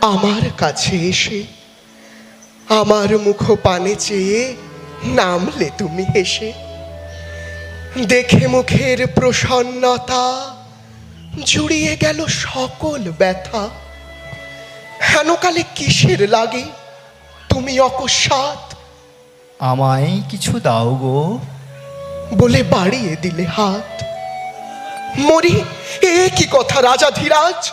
আমার কাছে এসে আমার মুখ পানে চেয়ে নামলে তুমি হেসে। দেখে মুখের প্রসন্নতা জুড়িয়ে গেল সকল ব্যথা। হেনকালে কিসের লাগে? তুমি অকস্মাৎ আমায় কিছু দাও গো। বলে বাড়িয়ে দিলে হাত। মরি এ কি কথা রাজা ধীরাজ?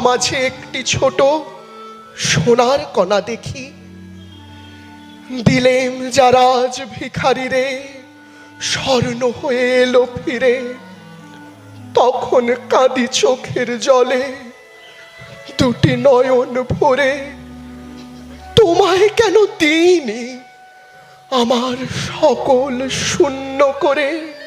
মাঝে একটি ছোট সোনার কণা দেখি। দিলেম যারা আজ ভিখারি রে, স্বর্ণ হয়ে এলো ফিরে। তখন কাঁদি চোখের জলে, দুটি নয়ন ভরে। তোমায় কেন দিইনি? আমার সকল শূন্য করে।